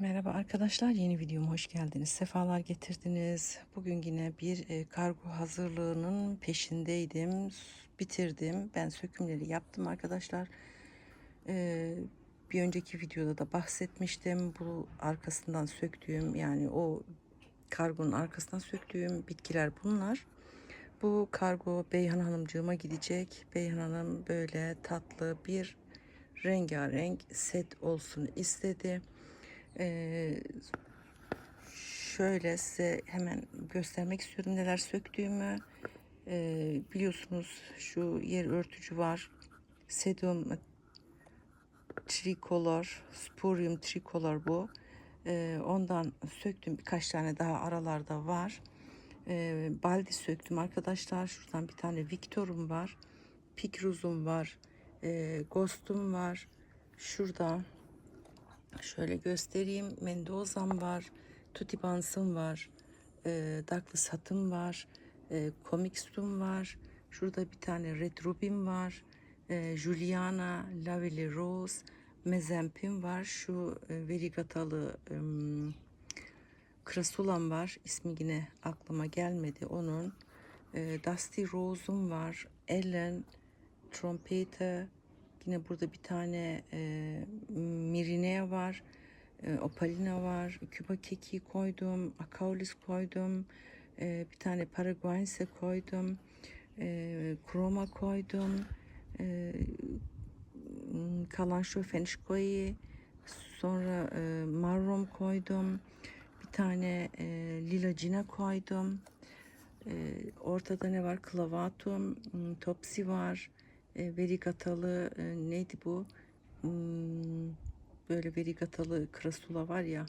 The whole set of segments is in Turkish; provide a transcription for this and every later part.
Merhaba arkadaşlar, yeni videoma hoş geldiniz. Sefalar getirdiniz. Bugün yine bir e, kargo hazırlığının peşindeydim. Bitirdim. Ben sökümleri yaptım arkadaşlar. E, bir önceki videoda da bahsetmiştim. Bu arkasından söktüğüm yani o kargonun arkasından söktüğüm bitkiler bunlar. Bu kargo Beyhan Hanımcığıma gidecek. Beyhan Hanım böyle tatlı bir rengarenk set olsun istedi. Ee, şöyle size hemen göstermek istiyorum neler söktüğümü. Ee, biliyorsunuz şu yer örtücü var. Sedum tricolor, sporium tricolor bu. Ee, ondan söktüm birkaç tane daha aralarda var. Ee, baldi söktüm arkadaşlar. Şuradan bir tane Victor'um var. Pikruz'um var. E, Ghost'um var. Şurada Şöyle göstereyim. Mendoza'm var. Tutti Bans'ım var. E, Douglas Hat'ım var. E, Comix'tum var. Şurada bir tane Red Ruby'm var. E, Juliana Lavely Rose. Mezemp'im var. Şu e, verigatalı ım, Krasulam var. İsmi yine aklıma gelmedi onun. E, Dusty Rose'um var. Ellen Trompeter. Yine burada bir tane e, Mirinea var. E, Opalina var. Küba keki koydum. Akaulis koydum. E, bir tane Paraguayense koydum. E, Kroma koydum. E, kalan şu fenişkoyu. Sonra e, marrom koydum. Bir tane e, lilacina koydum. E, ortada ne var? Clavatum, m, topsi var. E, verigatalı e, neydi bu? Hmm, böyle verigatalı krasula var ya.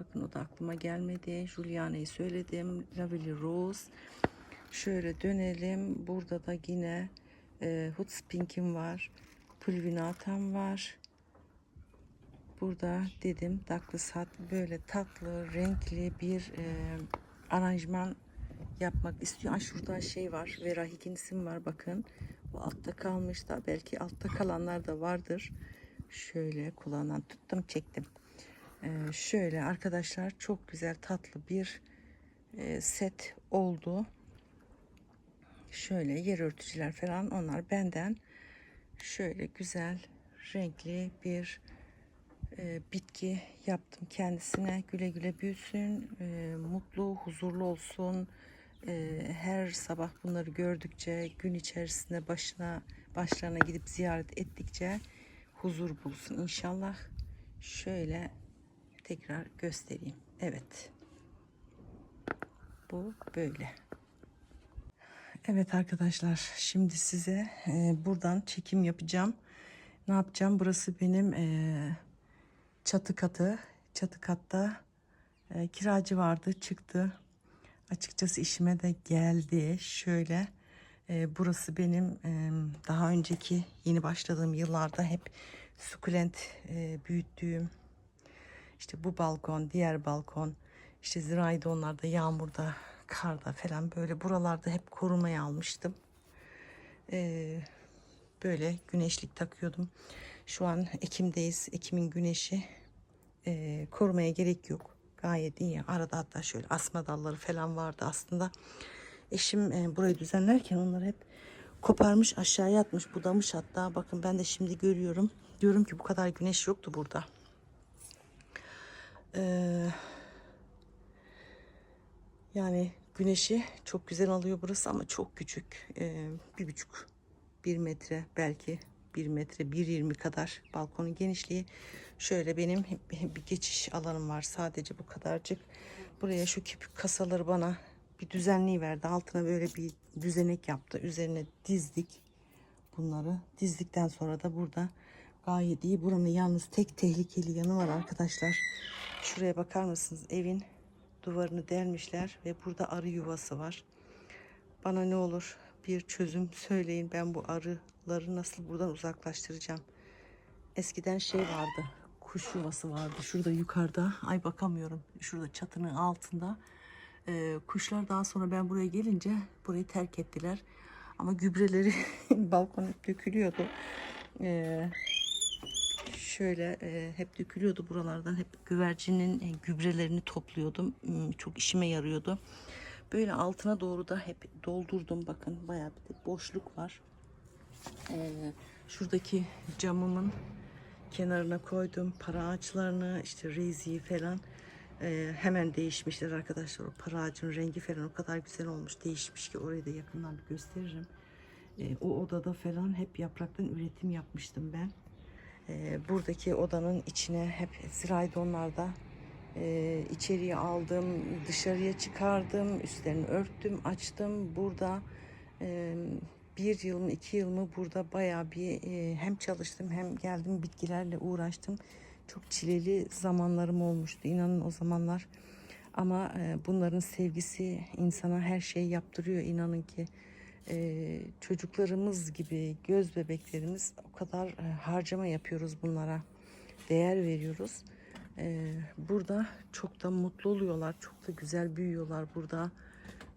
Bakın o da aklıma gelmedi. Juliana'yı söyledim. Lavely Rose. Şöyle dönelim. Burada da yine e, Hutspink'im var. Pulvinatam var. Burada dedim Douglas Hat böyle tatlı, renkli bir e, aranjman yapmak istiyor. Ay şurada şey var. Vera Higgins'im var bakın. Bu altta kalmış da belki altta kalanlar da vardır. Şöyle kulağından tuttum çektim. Ee, şöyle arkadaşlar çok güzel tatlı bir e, set oldu. Şöyle yer örtücüler falan onlar benden. Şöyle güzel renkli bir e, bitki yaptım kendisine. Güle güle büyüsün, e, mutlu, huzurlu olsun. E, her sabah bunları gördükçe, gün içerisinde başına başlarına gidip ziyaret ettikçe huzur bulsun inşallah. Şöyle tekrar göstereyim. Evet. Bu böyle. Evet arkadaşlar, şimdi size e, buradan çekim yapacağım. Ne yapacağım? Burası benim e, çatı katı. Çatı katta e, kiracı vardı, çıktı. Açıkçası işime de geldi. Şöyle e, burası benim e, daha önceki yeni başladığım yıllarda hep sukulent e, büyüttüğüm işte bu balkon, diğer balkon, işte zirayda onlarda yağmurda, karda falan böyle buralarda hep korumaya almıştım. Ee, böyle güneşlik takıyordum. Şu an Ekim'deyiz. Ekim'in güneşi ee, korumaya gerek yok. Gayet iyi. Arada hatta şöyle asma dalları falan vardı aslında. Eşim e, burayı düzenlerken onları hep koparmış aşağıya atmış budamış hatta. Bakın ben de şimdi görüyorum. Diyorum ki bu kadar güneş yoktu burada. Ee, yani güneşi çok güzel alıyor burası ama çok küçük. Ee, bir buçuk, bir metre belki bir metre, bir yirmi kadar balkonun genişliği. Şöyle benim bir geçiş alanım var sadece bu kadarcık. Buraya şu küpük kasaları bana bir düzenliği verdi. Altına böyle bir düzenek yaptı. Üzerine dizdik bunları. Dizdikten sonra da burada gayet iyi. Buranın yalnız tek tehlikeli yanı var arkadaşlar. Şuraya bakar mısınız? Evin duvarını delmişler ve burada arı yuvası var. Bana ne olur bir çözüm söyleyin. Ben bu arıları nasıl buradan uzaklaştıracağım? Eskiden şey vardı. Kuş yuvası vardı. Şurada yukarıda. Ay bakamıyorum. Şurada çatının altında. Ee, kuşlar daha sonra ben buraya gelince burayı terk ettiler. Ama gübreleri balkona dökülüyordu. Ee, şöyle e, hep dökülüyordu buralardan. Hep güvercinin e, gübrelerini topluyordum. Hmm, Çok işime yarıyordu. Böyle altına doğru da hep doldurdum. Bakın bayağı bir de boşluk var. Ee, şuradaki camımın kenarına koydum. Para ağaçlarını işte reziyi falan. Ee, hemen değişmişler arkadaşlar. O para ağacının rengi falan o kadar güzel olmuş. Değişmiş ki orayı da yakından bir gösteririm. Ee, o odada falan hep yapraktan üretim yapmıştım ben. Ee, buradaki odanın içine hep ziraydonlarda e, içeriye aldım dışarıya çıkardım üstlerini örttüm açtım burada e, bir yıl mı iki yıl mı burada bayağı bir e, hem çalıştım hem geldim bitkilerle uğraştım. Çok çileli zamanlarım olmuştu inanın o zamanlar. Ama e, bunların sevgisi insana her şeyi yaptırıyor inanın ki. E, çocuklarımız gibi göz bebeklerimiz o kadar e, harcama yapıyoruz bunlara. Değer veriyoruz. E, burada çok da mutlu oluyorlar. Çok da güzel büyüyorlar burada.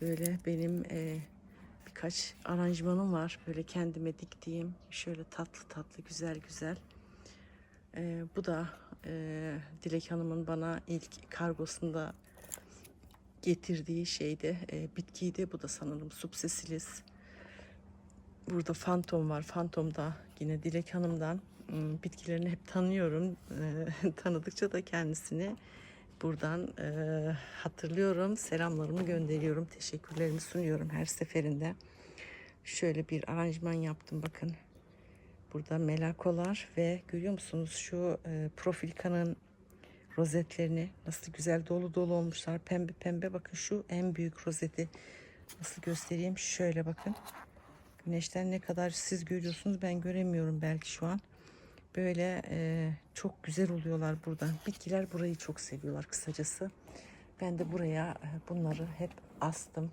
Böyle benim e, birkaç aranjmanım var. Böyle kendime diktiğim şöyle tatlı tatlı güzel güzel. Ee, bu da e, Dilek Hanım'ın bana ilk kargosunda getirdiği şeyde e, bitkiydi. Bu da sanırım Subsesilis. Burada Phantom var. Phantom da yine Dilek Hanım'dan bitkilerini hep tanıyorum. Ee, tanıdıkça da kendisini buradan e, hatırlıyorum. Selamlarımı gönderiyorum. Teşekkürlerimi sunuyorum her seferinde. Şöyle bir aranjman yaptım bakın. Burada melakolar ve görüyor musunuz şu e, profilkanın rozetlerini nasıl güzel dolu dolu olmuşlar. Pembe pembe bakın şu en büyük rozeti nasıl göstereyim. Şöyle bakın. Güneşten ne kadar siz görüyorsunuz ben göremiyorum belki şu an. Böyle e, çok güzel oluyorlar burada. Bitkiler burayı çok seviyorlar kısacası. Ben de buraya bunları hep astım.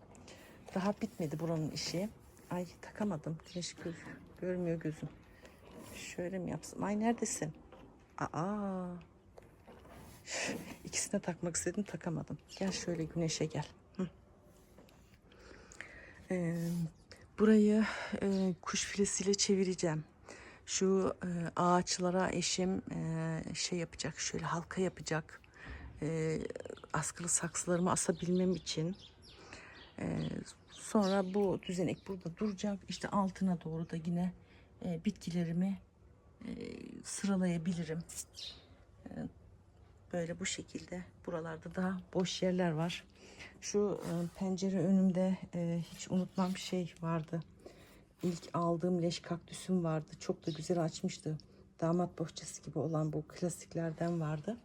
Daha bitmedi buranın işi. Ay takamadım. Güneş göz, görmüyor gözüm. Şöyle mi yapsam? Ay neredesin? Aa. İkisine takmak istedim takamadım. Gel şöyle güneşe gel. Burayı e, kuş filesiyle çevireceğim. Şu e, ağaçlara eşim e, şey yapacak, şöyle halka yapacak. E, askılı saksılarımı asabilmem için. E, sonra bu düzenek burada duracak. İşte altına doğru da yine e, bitkilerimi e, sıralayabilirim. E, böyle bu şekilde. Buralarda daha boş yerler var. Şu e, pencere önümde e, hiç unutmam şey vardı. İlk aldığım leş kaktüsüm vardı. Çok da güzel açmıştı. Damat bohçası gibi olan bu klasiklerden vardı.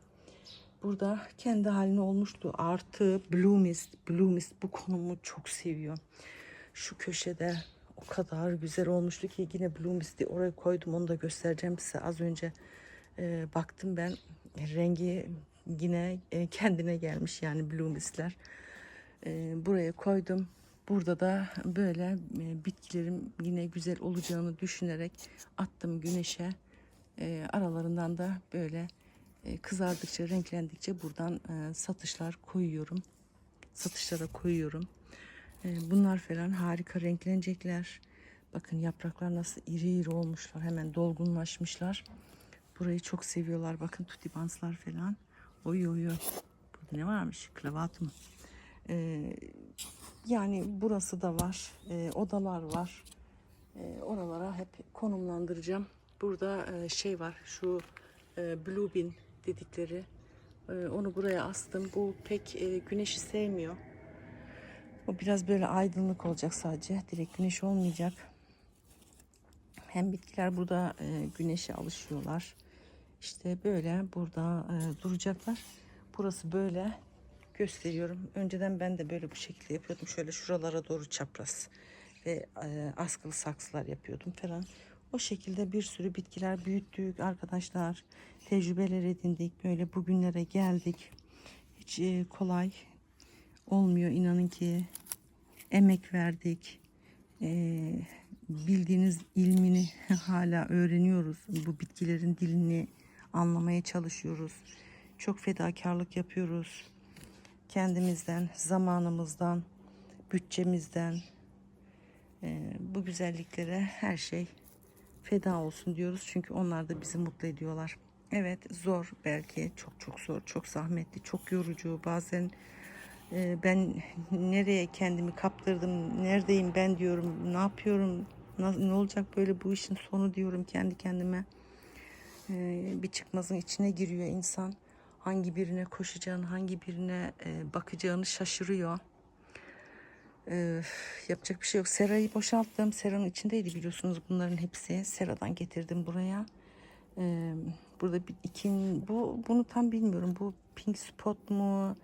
Burada kendi haline olmuştu. Artı Bloomist. Bloomist bu konumu çok seviyor. Şu köşede o kadar güzel olmuştu ki yine Bloomist'i oraya koydum. Onu da göstereceğim size. Az önce e, baktım ben. Rengi yine e, kendine gelmiş yani Bloomist'ler. E, buraya koydum. Burada da böyle e, bitkilerim yine güzel olacağını düşünerek attım güneşe. E, aralarından da böyle e, kızardıkça, renklendikçe buradan satışlar koyuyorum. Satışlara koyuyorum. Bunlar falan harika renklenecekler. Bakın yapraklar nasıl iri iri olmuşlar. Hemen dolgunlaşmışlar. Burayı çok seviyorlar. Bakın tutibanslar falan. Oy oy oy. Burada ne varmış? Klavatum. E, yani burası da var. E, odalar var. E, oralara hep konumlandıracağım. Burada e, şey var. Şu e, blue bin dedikleri. E, onu buraya astım. Bu pek e, güneşi sevmiyor. O biraz böyle aydınlık olacak sadece. Direkt güneş olmayacak. Hem bitkiler burada e, güneşe alışıyorlar. İşte böyle burada e, duracaklar. Burası böyle gösteriyorum. Önceden ben de böyle bu şekilde yapıyordum. Şöyle şuralara doğru çapraz ve e, askılı saksılar yapıyordum falan. O şekilde bir sürü bitkiler büyüttük arkadaşlar. Tecrübeler edindik. Böyle bugünlere geldik. Hiç e, kolay olmuyor inanın ki. Emek verdik. E, bildiğiniz ilmini hala öğreniyoruz. Bu bitkilerin dilini anlamaya çalışıyoruz. Çok fedakarlık yapıyoruz. Kendimizden, zamanımızdan, bütçemizden e, bu güzelliklere her şey feda olsun diyoruz. Çünkü onlar da bizi mutlu ediyorlar. Evet zor belki çok çok zor çok zahmetli çok yorucu bazen e, ben nereye kendimi kaptırdım neredeyim ben diyorum ne yapıyorum ne olacak böyle bu işin sonu diyorum kendi kendime E, bir çıkmazın içine giriyor insan hangi birine koşacağını hangi birine e, bakacağını şaşırıyor. Ee, yapacak bir şey yok. Serayı boşalttım. Seranın içindeydi biliyorsunuz bunların hepsi. Seradan getirdim buraya. Ee, burada bir ikin bu bunu tam bilmiyorum. Bu pink spot mu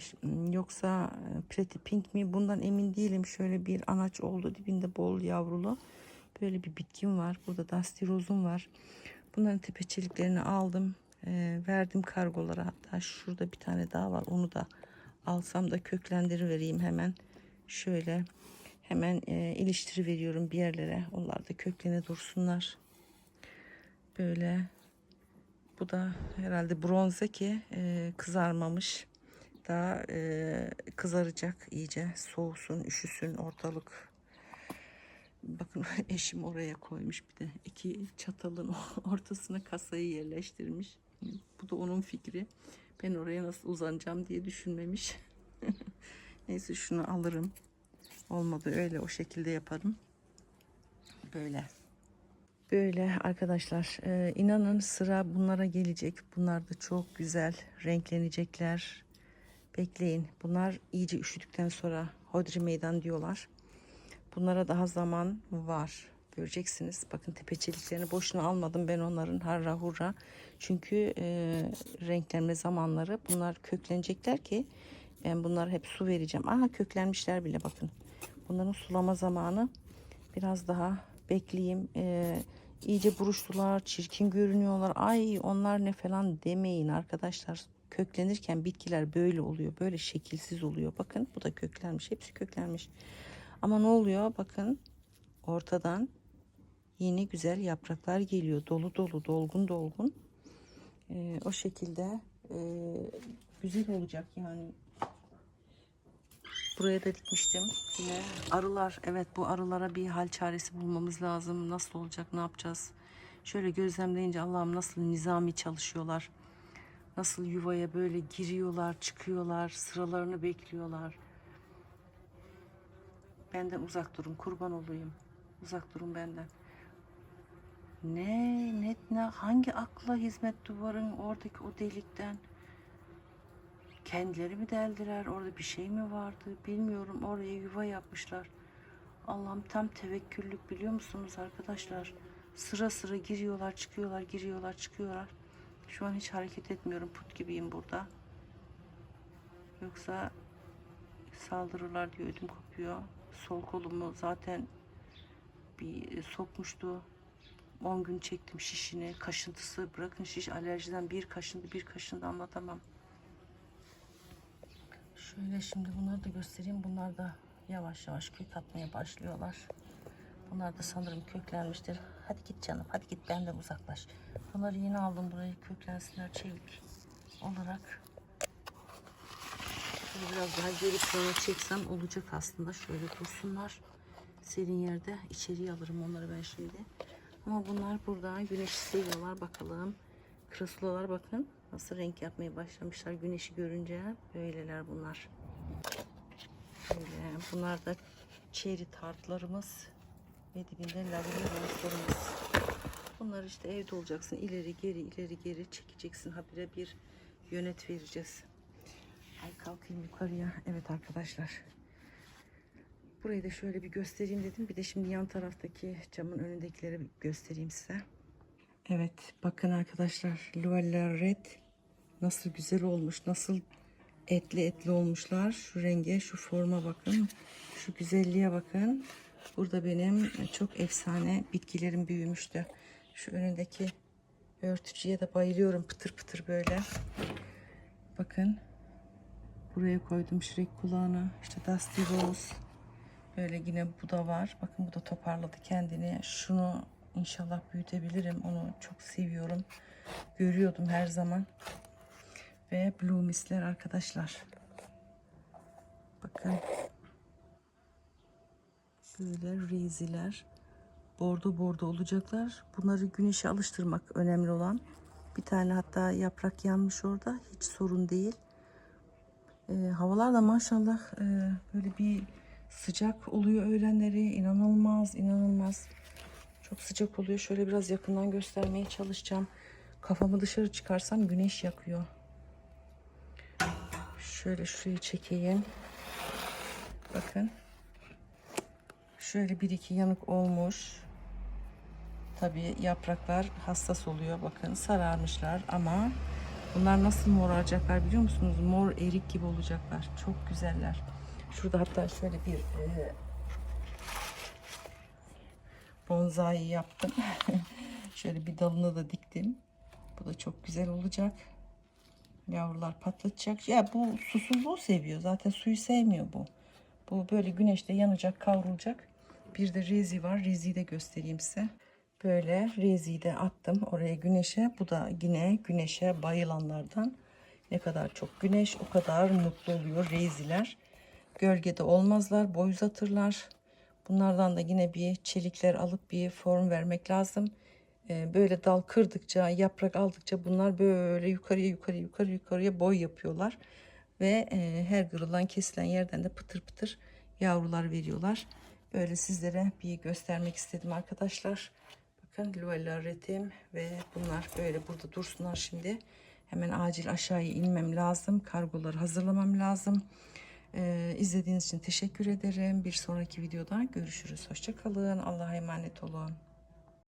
ş- yoksa e, pretty pink mi? Bundan emin değilim. Şöyle bir anaç oldu dibinde bol yavrulu. Böyle bir bitkim var. Burada dusty rose'um var. Bunların tepeçeliklerini aldım. Ee, verdim kargolara. Hatta şurada bir tane daha var. Onu da alsam da köklendirivereyim hemen. Şöyle hemen e, iliştiri veriyorum bir yerlere. Onlar da köklene dursunlar. Böyle bu da herhalde bronze ki e, kızarmamış. Daha e, kızaracak iyice. Soğusun, üşüsün ortalık. Bakın eşim oraya koymuş bir de iki çatalın ortasına kasayı yerleştirmiş. Bu da onun fikri. Ben oraya nasıl uzanacağım diye düşünmemiş. Neyse şunu alırım. Olmadı öyle o şekilde yaparım. Böyle. Böyle arkadaşlar e, inanın sıra bunlara gelecek. Bunlar da çok güzel renklenecekler. Bekleyin. Bunlar iyice üşüdükten sonra hodri meydan diyorlar. Bunlara daha zaman var. Göreceksiniz. Bakın tepeçeliklerini boşuna almadım ben onların harra hurra. Çünkü e, renklenme zamanları bunlar köklenecekler ki ben bunlara hep su vereceğim. Aha köklenmişler bile bakın. Bunların sulama zamanı biraz daha bekleyeyim. E, iyice buruştular, çirkin görünüyorlar. Ay onlar ne falan demeyin arkadaşlar. Köklenirken bitkiler böyle oluyor. Böyle şekilsiz oluyor. Bakın bu da köklenmiş. Hepsi köklenmiş. Ama ne oluyor? Bakın ortadan yeni güzel yapraklar geliyor. Dolu dolu, dolgun dolgun. Ee, o şekilde e, güzel olacak yani. Buraya da dikmiştim. Yine arılar. Evet bu arılara bir hal çaresi bulmamız lazım. Nasıl olacak, ne yapacağız? Şöyle gözlemleyince Allah'ım nasıl nizami çalışıyorlar. Nasıl yuvaya böyle giriyorlar, çıkıyorlar, sıralarını bekliyorlar. Benden uzak durun, kurban olayım. Uzak durun benden. Ne, ne, ne, hangi akla hizmet duvarın oradaki o delikten? Kendileri mi deldiler? Orada bir şey mi vardı? Bilmiyorum. Oraya yuva yapmışlar. Allah'ım tam tevekküllük biliyor musunuz arkadaşlar? Sıra sıra giriyorlar, çıkıyorlar, giriyorlar, çıkıyorlar. Şu an hiç hareket etmiyorum. Put gibiyim burada. Yoksa saldırırlar diye ödüm kopuyor. Sol kolumu zaten bir sokmuştu. 10 gün çektim şişini, kaşıntısı. Bırakın şiş alerjiden bir kaşındı, bir kaşındı anlatamam. Şöyle şimdi bunları da göstereyim. Bunlar da yavaş yavaş kök atmaya başlıyorlar. Bunlar da sanırım köklenmiştir. Hadi git canım, hadi git benden uzaklaş. Bunları yeni aldım burayı köklensinler çevik olarak. Şöyle biraz daha geri plana çeksem olacak aslında. Şöyle dursunlar. Serin yerde içeriye alırım onları ben şimdi. Ama bunlar burada güneşi seviyorlar bakalım. Krasulalar bakın nasıl renk yapmaya başlamışlar güneşi görünce. Böyleler bunlar. Böyle. Bunlar da çeri tartlarımız ve dibinde lavurlarımız. Bunlar işte evde olacaksın. ileri geri ileri geri çekeceksin. Habire bir yönet vereceğiz. Ay kalkayım yukarıya. Evet arkadaşlar. Burayı da şöyle bir göstereyim dedim. Bir de şimdi yan taraftaki camın önündekileri göstereyim size. Evet bakın arkadaşlar. Luella Red nasıl güzel olmuş. Nasıl etli etli olmuşlar. Şu renge şu forma bakın. Şu güzelliğe bakın. Burada benim çok efsane bitkilerim büyümüştü. Şu önündeki örtücüye de bayılıyorum. Pıtır pıtır böyle. Bakın. Buraya koydum şirek kulağına. İşte Dusty Rose. Böyle yine bu da var. Bakın bu da toparladı kendini. Şunu inşallah büyütebilirim. Onu çok seviyorum. Görüyordum her zaman. Ve Blue Mist'ler arkadaşlar. Bakın. Böyle reziler. bordo bordo olacaklar. Bunları güneşe alıştırmak önemli olan. Bir tane hatta yaprak yanmış orada. Hiç sorun değil. E, havalar da maşallah e, böyle bir sıcak oluyor öğlenleri. İnanılmaz, inanılmaz. Çok sıcak oluyor. Şöyle biraz yakından göstermeye çalışacağım. Kafamı dışarı çıkarsam güneş yakıyor. Şöyle şurayı çekeyim. Bakın. Şöyle bir iki yanık olmuş. Tabii yapraklar hassas oluyor. Bakın sararmışlar ama bunlar nasıl moraracaklar biliyor musunuz? Mor erik gibi olacaklar. Çok güzeller. Şurada hatta şöyle bir e, bonsai yaptım. şöyle bir dalını da diktim. Bu da çok güzel olacak. Yavrular patlatacak. Ya bu susuzluğu seviyor. Zaten suyu sevmiyor bu. Bu böyle güneşte yanacak, kavrulacak. Bir de rezi var. Reziyi de göstereyim size. Böyle reziyi de attım oraya güneşe. Bu da yine güneşe bayılanlardan. Ne kadar çok güneş o kadar mutlu oluyor reziler. Gölgede olmazlar, boy uzatırlar. Bunlardan da yine bir çelikler alıp bir form vermek lazım. Ee, Böyle dal kırdıkça, yaprak aldıkça bunlar böyle yukarıya yukarıya yukarı yukarıya boy yapıyorlar. Ve e, her kırılan kesilen yerden de pıtır pıtır yavrular veriyorlar. Böyle sizlere bir göstermek istedim arkadaşlar. Bakın luellarretim ve bunlar böyle burada dursunlar şimdi. Hemen acil aşağıya inmem lazım. Kargoları hazırlamam lazım. Ee, izlediğiniz için teşekkür ederim. Bir sonraki videoda görüşürüz. Hoşçakalın. Allah'a emanet olun.